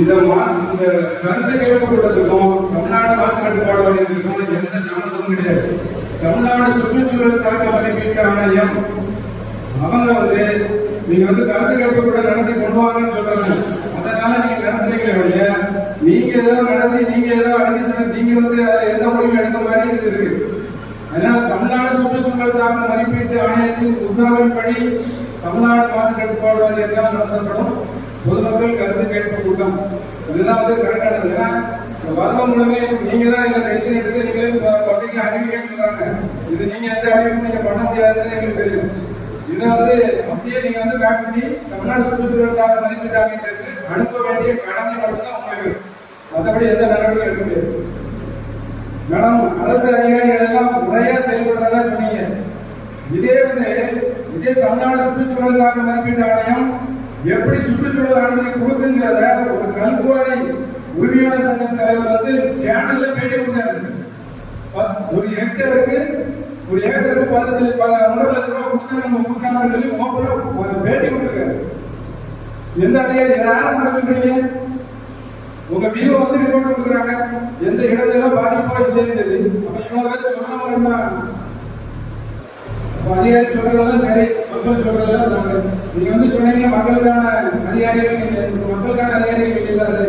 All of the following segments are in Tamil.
இந்த மாசம் இந்த கருத்து கேட்கப்பட்டதுக்கும் தமிழ்நாடு மாசு கட்டுப்பாடு வாரியத்திற்கும் எந்த சம்மந்தமும் கிடையாது. தமிழ்நாடு சுற்றுச்சூழல் தாக்க மதிப்பீட்டு ஆணையம் அவங்க வந்து நீங்க வந்து கருத்து கேட்கப்பட்ட நடத்தி கொண்டு வாங்கன்னு சொல்றாங்க. அதனால நீங்க நடத்துறீங்களே ஒழிய நீங்க ஏதோ நடத்தி நீங்க ஏதோ அறிக்கை சொல்லி நீங்க வந்து அதுல எந்த முடிவும் எடுக்க மாதிரி இது இருக்கு. அதனால தமிழ்நாடு சுற்றுச்சூழல் தாக்க மதிப்பீட்டு ஆணையத்தின் உத்தரவின்படி தமிழ்நாடு மாசு கட்டுப்பாடு வாரியத்தால் நடத்தப்படும். பொதுமக்கள் கருத்து கொடுக்கணும் இதுதான் வந்து கரெக்டானது ஏன்னா இந்த மூலமே நீங்க தான் இந்த டெசிஷன் எடுத்து நீங்களே பப்ளிக் அறிவிக்கிறாங்க இது நீங்க எந்த அறிவிப்பும் நீங்க பண்ண முடியாதுன்னு எங்களுக்கு தெரியும். இதை வந்து அப்படியே நீங்க வந்து பேக் பண்ணி தமிழ்நாடு சுற்றுச்சூழல் தாக்க மதிப்பீட்டு அனுப்ப வேண்டிய கடமை மட்டும்தான் உங்களுக்கு. மற்றபடி எந்த நடவடிக்கை எடுக்க முடியாது. மேடம் அரசு அதிகாரிகள் எல்லாம் முறையா செயல்படுறதா சொன்னீங்க. இதே வந்து இதே தமிழ்நாடு சுற்றுச்சூழல் தாக்க மதிப்பீட்டு ஆணையம் எப்படி சுற்றுச்சூழல் அனுமதி கொடுக்குங்கிறத ஒரு கல்குவாரி உரிமையாளர் சங்கம் தலைவர் வந்து சேனல்ல பேட்டி கொடுத்தாரு. ஒரு ஹெக்டருக்கு ஒரு ஏக்கருக்கு பதினஞ்சு ப- ஒன்றரை லட்சம் ரூபாய் கொடுத்தா நம்ம கொடுக்காமன்னு சொல்லி மோப்பில் ஒரு பேட்டி கொடுத்துருக்காரு. எந்த அதிகாரி யாரும் பண்ண சொல்றீங்க உங்க வியூ வந்து ரிப்போர்ட் கொடுக்குறாங்க. எந்த இடத்துல பாதிப்போ இல்லைன்னு சொல்லி. அப்ப இவ்வளவு பேர் சொல்றவங்க அப்ப அதிகாரி சொல்றதெல்லாம் சரி மக்கள் சொல்றதெல்லாம் நீங்க வந்து சொன்னீங்க மக்களுக்கான அதிகாரிகள் மக்களுக்கான அதிகாரிகள் இல்லை அது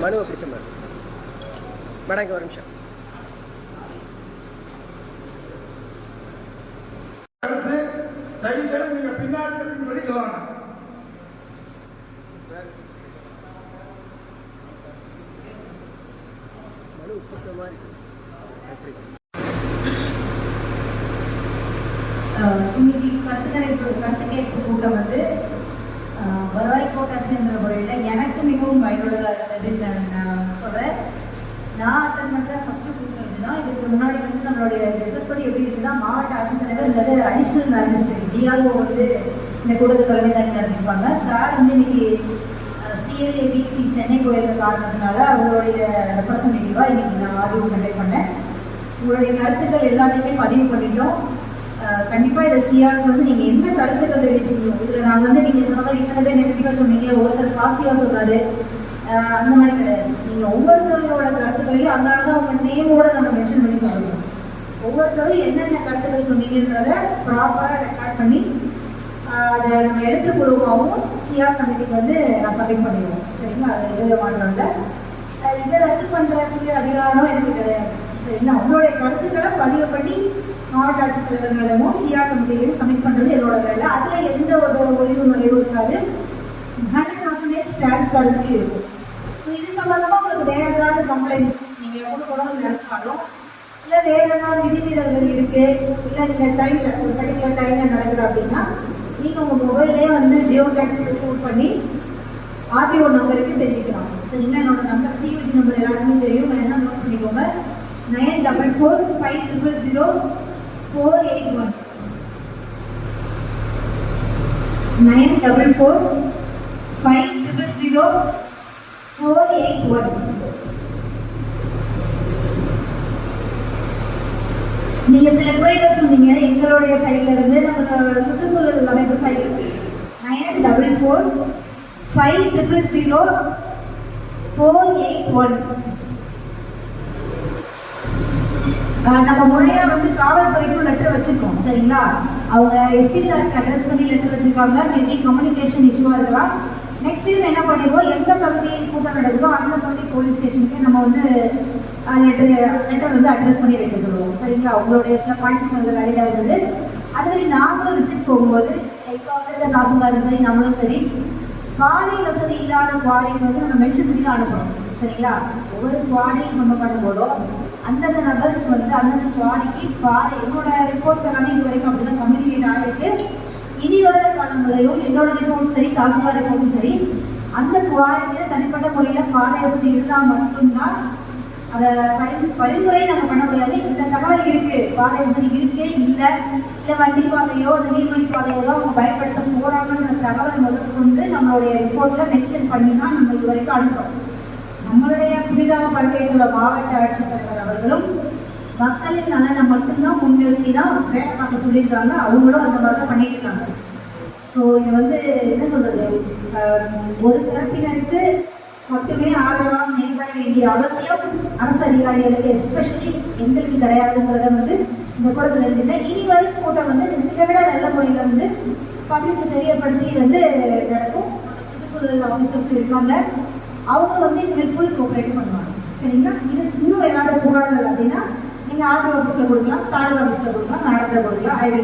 மனுவை பிடிச்ச மேடம் மேடம் ஒரு நிமிஷம். கருத்து தயவு செய்து நீங்க பின்னாடி எப்படி ஆஹ் இன்னைக்கு கருத்து கணிப்பு கருத்து கேட்பு கூட்டம் வந்து ஆஹ் வருவாய் கோட்டாட்சி என்ற முறையில் எனக்கு மிகவும் பயனுள்ளதாக இருந்ததுன்னு நான் நான் சொல்கிறேன் நான் அட்டன் பண்ணுற ஃபஸ்ட்டு கூட்டம் இதுதான் இதுக்கு முன்னாடி வந்து நம்மளுடைய ரிசர்வ் படி எப்படி இருக்குன்னா மாவட்ட ஆட்சித்தலைவர் இல்லாத அடிஷ்னல் மேனேஜ்மெண்ட் டிஆர்ஓ வந்து இந்த கூட்டத்தை தலைமை தாங்கி நடத்திருப்பாங்க. சார் வந்து இன்னைக்கு சிஎல்ஏபிசி சென்னை போயிருக்க காரணத்தினால அவங்களுடைய ரெப்ரசன்டேட்டிவாக இன்னைக்கு நான் ஆர்வம் கண்டக்ட் பண்ணேன். உங்களுடைய கருத்துக்கள் எல்லாத்தையுமே பதிவு பண்ணிட்டோம். கண்டிப்பாக இதை சிஆருக்கு வந்து நீங்கள் எந்த கருத்துக்கள் தெரிவிச்சிருக்கீங்க? இதில் நான் வந்து நீங்கள் சொன்ன மாதிரி இத்தனை பேர் நெகட்டிவாக சொன்னீங்க. ஒருத்தர் பாசிட்டிவாக சொன்னாரு. அந்த மாதிரி கிடையாது. நீங்க ஒவ்வொருத்தரோட கருத்துக்களையும் அதனாலதான் உங்க நேமோட நம்ம மென்ஷன் பண்ணி சொல்லணும் ஒவ்வொருத்தரும் என்னென்ன கருத்துக்கள் சொன்னீங்கன்றத ப்ராப்பரா ரெக்கார்ட் பண்ணி அதை நம்ம எழுத்துப்பூர்வமாகவும் சிஆர் கமிட்டிக்கு வந்து நான் சப்மிட் பண்ணிடுவோம். சரிங்களா? அதை எது மாற்றம்ல இதை ரத்து பண்றதுக்கு அதிகாரம் எனக்கு கிடையாது. சரிங்களா உங்களுடைய கருத்துக்களை பதிவு பண்ணி மாவட்ட ஆட்சித்தலைவர்களிடமும் சிஆர் கமிட்டிலையும் சப்மிட் பண்றது என்னோட வேலை. அதுல எந்த ஒரு ஒளிவு முறையும் இருக்காது. ஹண்ட்ரட் பர்சன்டேஜ் டிரான்ஸ்பரன்சி இருக்கும் இப்ப இது சம்பந்தமா உங்களுக்கு வேற ஏதாவது கம்ப்ளைண்ட்ஸ் நீங்க கொடுக்கணும்னு நினைச்சாலும் இல்ல விதிமீறல்கள் இருக்கு. இல்ல இந்த டைம்ல ஒரு பர்டிகுலர் டைம்ல நடக்குது அப்படின்னா நீங்க உங்க மொபைல்லே வந்து ஜியோ டேக்ஸ் ரிப்போர்ட் பண்ணி ஆர்டிஓ நம்பருக்கு தெரிவிக்கலாம். சரிங்களா என்னோட நம்பர் சிவிஜி நம்பர் எல்லாருக்குமே தெரியும். வேணா நோட் பண்ணிக்கோங்க? Nine double four five triple zero four eight one nine double four five triple zero four eight one நீங்க சில குறைகள் சொன்னீங்க எங்களுடைய சைட்ல இருந்து நம்ம சுற்றுச்சூழல் அமைப்பு side nine double four five triple zero four eight one நம்ம முறையா வந்து காவல்துறைக்கும் லெட்டர் வச்சிருக்கோம் சரிங்களா? அவங்க எஸ்பி சாருக்கு அட்ரஸ் பண்ணி லெட்டர் வச்சிருக்காங்க மேபி கம்யூனிகேஷன் இஷ்யூவா இருக்கலாம். நெக்ஸ்ட் டைம் என்ன பண்ணிடுவோம் எந்த பகுதியில் கூட்டம் நடக்குதோ அந்த பகுதி போலீஸ் ஸ்டேஷனுக்கு நம்ம வந்து லெட்டர் லெட்டர் வந்து அட்ரஸ் பண்ணி வைக்க சொல்லுவோம். சரிங்களா? அவங்களுடைய சில பாயிண்ட்ஸ் வந்து வேலிடாக இருந்தது அது மாதிரி நாங்களும் விசிட் போகும்போது இப்போ வந்து தாசில்தாரும் சரி நம்மளும் சரி பாதை வசதி இல்லாத குவாரிக்கு வந்து நம்ம மென்ஷன் பண்ணி தான் அனுப்புறோம் சரிங்களா? ஒவ்வொரு குவாரியும் நம்ம பண்ணும்போதோ அந்தந்த நபருக்கு வந்து அந்தந்த குவாரிக்கு பாதை என்னோட ரிப்போர்ட்ஸ் எல்லாமே இது வரைக்கும் அப்படிதான் கம்யூனிகேட் ஆகிருக்கு இனி வர காலங்களையும் என்னோட ரிப்போர்ட்ஸ் சரி தாசில்தார் ரிப்போர்ட்டும் சரி அந்த குவாரிக்கு தனிப்பட்ட முறையில் பாதை வசதி இருந்தால் மட்டும்தான் அதை பரி பரிந்துரை நாங்கள் பண்ண முடியாது. இந்த தகவல் இருக்கு. பாதை வசதி இருக்கு இல்லை இல்லை வண்டி பாதையோ அந்த நீர்வழி பாதையோ தான் அவங்க பயன்படுத்த போறாங்கன்ற தகவல் முதற்கொண்டு நம்மளுடைய ரிப்போர்ட்ல மென்ஷன் பண்ணி தான் நம்ம இது வரைக்கும் நம்மளுடைய புதிதாக பங்கேற்றுள்ள மாவட்ட ஆட்சித்தலைவர் அவர்களும் மக்களின் நலனை மட்டும்தான் முன்னிறுத்தி தான் வேலை பார்க்க சொல்லியிருக்காங்க. அவங்களும் அந்த மாதிரி தான் பண்ணிட்டு இருக்காங்க ஸோ இது வந்து என்ன சொல்றது? ஒரு தரப்பினருக்கு மட்டுமே ஆதரவாக செயல்பட வேண்டிய அவசியம் அரசு அதிகாரிகளுக்கு எஸ்பெஷலி எங்களுக்கு கிடையாதுங்கிறத வந்து இந்த கூட்டத்தில் இருந்துட்டு இனி வரும் கூட்டம் வந்து இதை விட நல்ல முறையில் வந்து பப்ளிக்கு தெரியப்படுத்தி வந்து நடக்கும். சுற்றுச்சூழல் ஆஃபீஸர்ஸ் இருக்காங்க. அவங்க வந்து இதுமாதிரி ஃபுல் கோஆப்ரேட் பண்ணுவாங்க. சரிங்களா? இது இன்னும் ஏதாவது புகார்கள் அப்படின்னா நீங்கள் ஆர்டி ஆஃபீஸில் கொடுக்கலாம் தாலுகா ஆஃபீஸில் கொடுக்கலாம் நாடகத்தில் கொடுக்கலாம் ஐவி